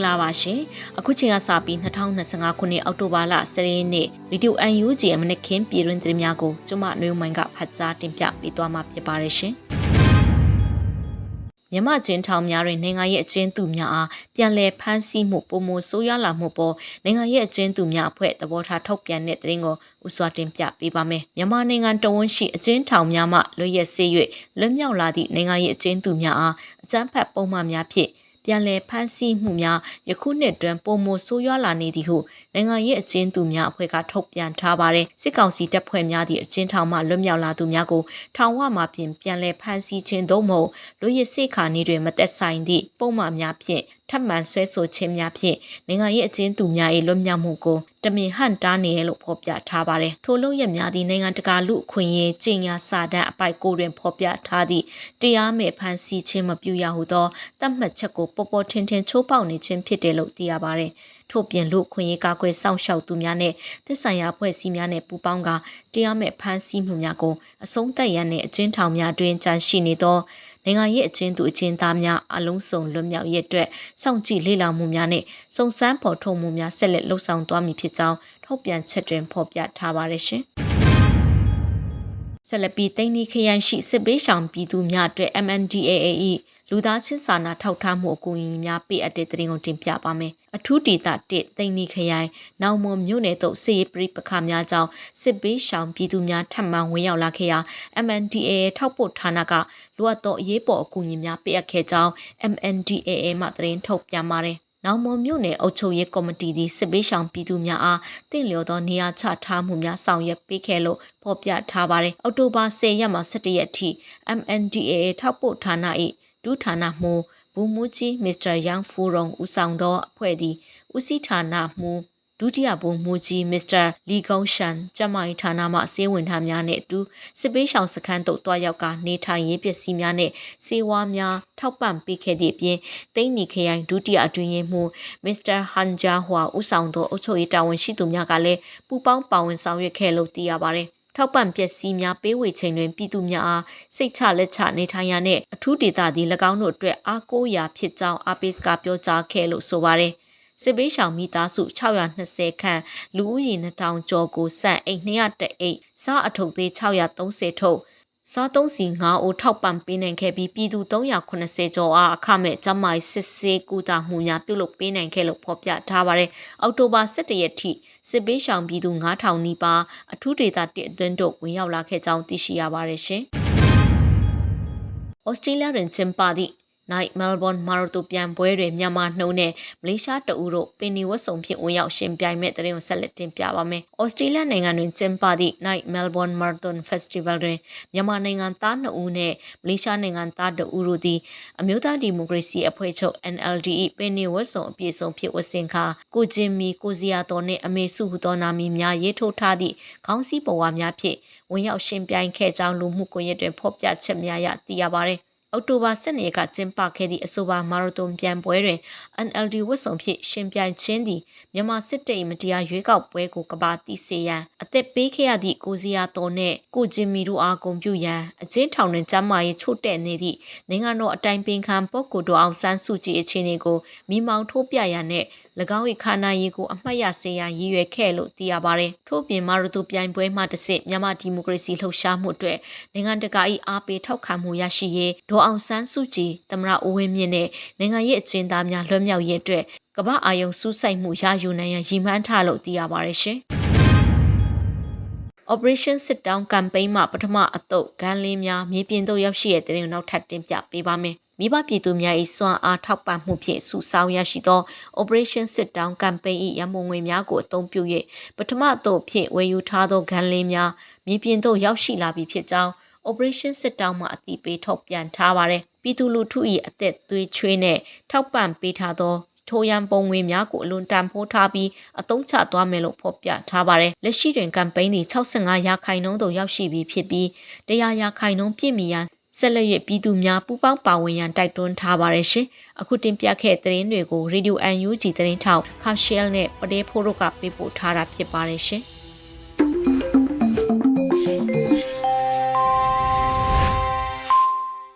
္ဂလာပါရှင်အခုချိန်ကစပြီး2025ခုနှစ်အောက်တိုဘာလ10ရက်နေ့ရေဒီယို UNG အမနက်ခင်းပြည်တွင်သတင်းများကိုကျွန်မနှွေးမိုင်းကဖတ်ကြားတင်ပြပေးသွားမှာဖြစ်ပါတယ်ရှင်မြမချင်းထောင်များတွင်နိုင်ငံရဲ့အကျဉ်းသူများအားပြန်လည်ဖမ်းဆီးမှုပုံမဆိုးရွားလာမှုပေါ်နိုင်ငံရဲ့အကျဉ်းသူများအဖွဲ့သဘောထားထုတ်ပြန်တဲ့သတင်းကိုဥစွာတင်ပြပေးပါမယ်မြန်မာနိုင်ငံတဝန်းရှိအကျဉ်းထောင်များမှလွတ်ရက်စေး၍လွတ်မြောက်လာသည့်နိုင်ငံရဲ့အကျဉ်းသူများအားအကြမ်းဖက်ပုံမှန်များဖြင့် ပြန်လည်ဖမ်းဆီးမှုများယခုနှစ်တွင်ပုံမဆိုးရွားလာနေသည်ဟုနိုင်ငံရေးအကျဉ်းသူများအဖွဲ့ကထုတ်ပြန်ထားပါတယ်စစ်ကောင်စီတပ်ဖွဲ့များသည့်အကျဉ်းထောင်မှလွတ်မြောက်လာသူများကိုထောင်ဝမှပြင်ပြန်လည်ဖမ်းဆီးခြင်းသို့မဟုတ်လူရစ်စိတ်ခါနေတွင်မသက်ဆိုင်သည့်ပုံမှန်များဖြင့် ထပ်မံဆွဲဆိုခြင်းများဖြင့်နိုင်ငံရေးအကျဉ်းသူများ၏လွတ်မြောက်မှုကိုတမင်ဟန်တားနေရလို့ဖော်ပြထားပါတယ်ထို့လို့ရများသည့်နိုင်ငံတကာလူအခွင့်အရေးကျင့်ညာစာတမ်းအပိုက်ကိုတွင်ဖော်ပြထားသည့်တရားမဲ့ဖမ်းဆီးခြင်းမပြုရဟုသောသတ်မှတ်ချက်ကိုပေါ်ပေါ်ထင်ထင်ချိုးဖောက်နေခြင်းဖြစ်တယ်လို့သိရပါတယ်ထို့ပြင်လူခွင့်ရေးကာကွယ်စောင့်ရှောက်သူများနဲ့သစ္စာရဖွဲ့စည်းများနဲ့ပူးပေါင်းကတရားမဲ့ဖမ်းဆီးမှုများကိုအဆုံးသတ်ရန်နဲ့အကျဉ်းထောင်များတွင်ကြန့်ရှိနေသော နိုင်ငံရေးအချင်းသူအချင်းသားများအလုံးစုံလွတ်မြောက်ရေးအတွက်စောင့်ကြည့်လေ့လာမှုများနဲ့စုံစမ်းဖော်ထုတ်မှုများဆက်လက်လှုပ်ဆောင်သွားမည်ဖြစ်ကြောင်းထုတ်ပြန်ချက်တွင်ဖော်ပြထားပါတယ်ရှင်။ဆက်လက်ပြီးတိန်းနီခရိုင်ရှိစစ်ပေးဆောင်ပြည်သူများအတွက် MNDAA ၏ လူသားချင်းစာနာထောက်ထားမှုအကူအညီများပေးအပ်တဲ့တရင်ကိုတင်ပြပါမယ်။အထူးဒေသ1တိန်နီခရိုင်နောင်မွန်မြို့နယ်သို့စစ်ရေးပရိပခါများကြောင့်စစ်ပေးရှောင်ပြည်သူများထပ်မံဝင်ရောက်လာခဲ့ရာ MNDAA ထောက်ပို့ဌာနကလိုအပ်သောအရေးပေါ်အကူအညီများပေးအပ်ခဲ့ကြောင်း MNDAA မှသတင်းထုတ်ပြန်ပါတယ်။နောင်မွန်မြို့နယ်အုပ်ချုပ်ရေးကော်မတီသည်စစ်ပေးဆောင်ပြည်သူများအားတင့်လျော်သောနေရာချထားမှုများဆောင်ရွက်ပေးခဲ့လို့ဖော်ပြထားပါတယ်။အောက်တိုဘာ10ရက်မှ17ရက်ထိ MNDAA ထောက်ပို့ဌာန၏ ဒုဌာနမှူးဘူမူကြီးမစ္စတာယန်ဖူရုံဦးဆောင်သောအဖွဲ့သည်ဦးစီးဌာနမှူးဒုတိယဗိုလ်မှူးကြီးမစ္စတာလီကုံရှန်ကျမကြီးဌာနမှစေဝင်ထမ်းများနဲ့အတူစစ်ပေးရှောင်စခန်းသို့တွားရောက်ကနေထိုင်ရေးပစ္စည်းများနဲ့စေဝါများထောက်ပံ့ပေးခဲ့သည့်အပြင်တိန်းနီခရိုင်ဒုတိယအတွင်းရေးမှူးမစ္စတာဟန်ဂျာဟွာဦးဆောင်သောအုပ်ချုပ်ရေးတာဝန်ရှိသူများကလည်းပူးပေါင်းပါဝင်ဆောင်ရွက်ခဲ့လို့သိရပါတယ်။ ထောက်ပံ့ပစ္စည်းများပေးဝေချိန်တွင်ပြည်သူများအားစိတ်ချလက်ချနေထိုင်ရန်နှင့်အထူးဒေသသည်၎င်းတို့အတွက်အားကိုးရာဖြစ်ကြောင်းအာပေးစကပြောကြားခဲ့လို့ဆိုပါတယ်။စစ်ပေးရှောင်မိသားစု620ခန့်လူဦးရေ2000ကျော်ကိုစံအိတ်200အိတ်စားအထုပ်သေး630ထုတ် စားသုံးစီ9အိုးထောက်ပံ့ပေးနိုင်ခဲ့ပြီးပြည်သူ380ကျော်အားအခမဲ့ကျမကြီးစစ်ဆေးကူတာမှုများပြုလုပ်ပေးနိုင်ခဲ့လို့ဖော်ပြထားပါတယ်။အောက်တိုဘာ17ရက်ထိစစ်ပေးရှောင်ပြည်သူ9000နီးပါးအထူးဒေသတစ်အတွင်းတို့ဝင်ရောက်လာခဲ့ကြောင်းသိရှိရပါတယ်ရှင်။ဩစတြေးလျတွင်ကျင်းပသည့် Night Melbourne Marathon ပြန်ပွဲတွင်မြန်မာနှုံနဲ့မလေးရှားတအူတို့ပင်နီဝတ်စုံဖြင့်ဝင်ရောက်ရှင်ပြိုင်မဲ့တဲ့ရင်ကိုဆက်လက်တင်ပြပါမယ်။ဩစတြေးလျနိုင်ငံတွင်ကျင်းပသည့် Night Melbourne Marathon Festival တွင်မြန်မာနိုင်ငံသား2ဦးနဲ့မလေးရှားနိုင်ငံသား2ဦးတို့သည်အမျိုးသားဒီမိုကရေစီအဖွဲ့ချုပ် NLD ၏ပင်နီဝတ်စုံအပြည့်စုံဖြင့်ဝတ်ဆင်ခါကိုကျင်မီကိုစီယာတော်နှင့်အမေစုဟူသောနာမည်များရေးထိုးထားသည့်ခေါင်းစည်းပုံဝါများဖြင့်ဝင်ရောက်ရှင်ပြိုင်ခဲ့ကြောင်းလူမှုကွန်ရက်တွင်ဖော်ပြချက်များရသိရပါသည် အောက်တိုဘာ12ရက်ကကျင်းပခဲ့သည့်အဆိုပါမာရသွန်ပြန်ပွဲတွင် NLD ဝတ်ဆောင်ဖြင့်ရှင်ပြိုင်ခြင်းသည်မြန်မာစစ်တပ်၏မတရားရွေးကောက်ပွဲကိုကဘာတိစေရန်အသက်ပေးခဲ့ရသည့်ကိုစီယာတော်နှင့်ကိုဂျင်မီတို့အားဂုဏ်ပြုရန်အကျဉ်းထောင်တွင်ကျမ်းမာရေးချို့တဲ့နေသည့်နိုင်ငံတော်အတိုင်ပင်ခံပုဂ္ဂိုလ်တို့အောင်ဆန်းစုကြည်အခြေအနေကိုမိမောင်းထိုးပြရန်နှင့်၎င်း၏ခန္ဓာရည်ကိုအမှတ်ရစေရန်ရည်ရွယ်ခဲ့လို့သိရပါတယ်။ထို့ပြင်မာရတူပြိုင်ပွဲမှတစ်ဆင့်မြန်မာဒီမိုကရေစီလှုပ်ရှားမှုအတွက်နိုင်ငံတကာ၏အားပေးထောက်ခံမှုရရှိရေးဒေါ်အောင်ဆန်းစုကြည်သမရဦးဝင်းမြင့်နဲ့နိုင်ငံရေးအကျဉ်းသားများလွှမ်းမြောက်ရေးအတွက်ကမ္ဘာအာယုံစူးစိုက်မှုရယူနိုင်ရန်ရည်မှန်းထားလို့သိရပါတယ်ရှင်။ Operation Sit Down Campaign မှာပထမအတုပ်ဂန်းလင်းများမြေပြင်သို့ရောက်ရှိတဲ့တဲ့ရင်နောက်ထပ်တင်ပြပေးပါမယ်။ မိဘပြည်သူများ၏စွမ်းအားထောက်ပံ့မှုဖြင့်စုဆောင်းရရှိသော Operation Sit Down Campaign ၏ရမုံငွေများကိုအသုံးပြု၍ပထမအတုပ်ဖြင့်ဝယ်ယူထားသောဂန်းလင်းများမြေပြင်သို့ရောက်ရှိလာပြီဖြစ်ကြောင်း Operation Sit Down မှအသိပေးထုတ်ပြန်ထားပါတယ်။ပြည်သူလူထု၏အသက်သွေးချွေးနဲ့ထောက်ပံ့ပေးထားသောထိုရန်ပုံငွေများကိုအလွန်တန်ဖိုးထားပြီးအသုံးချသွားမယ်လို့ဖော်ပြထားပါတယ်။လက်ရှိတွင်ကမ်ပိန်းသည်65ရာခိုင်နှုန်းသို့ရောက်ရှိပြီးဖြစ်ပြီး100ရာခိုင်နှုန်းပြည့်မီရန် ဆက်လက်၍ပြည်သူများပူးပေါင်းပါဝင်ရန်တိုက်တွန်းထားပါတယ်ရှင်။အခုတင်ပြခဲ့တဲ့သတင်းတွေကို Radio UNG သတင်းထောက်ခါရှဲလ်နဲ့ပဒေဖိုးတို့ကပေးပို့ထားတာဖြစ်ပါတယ်ရှင်။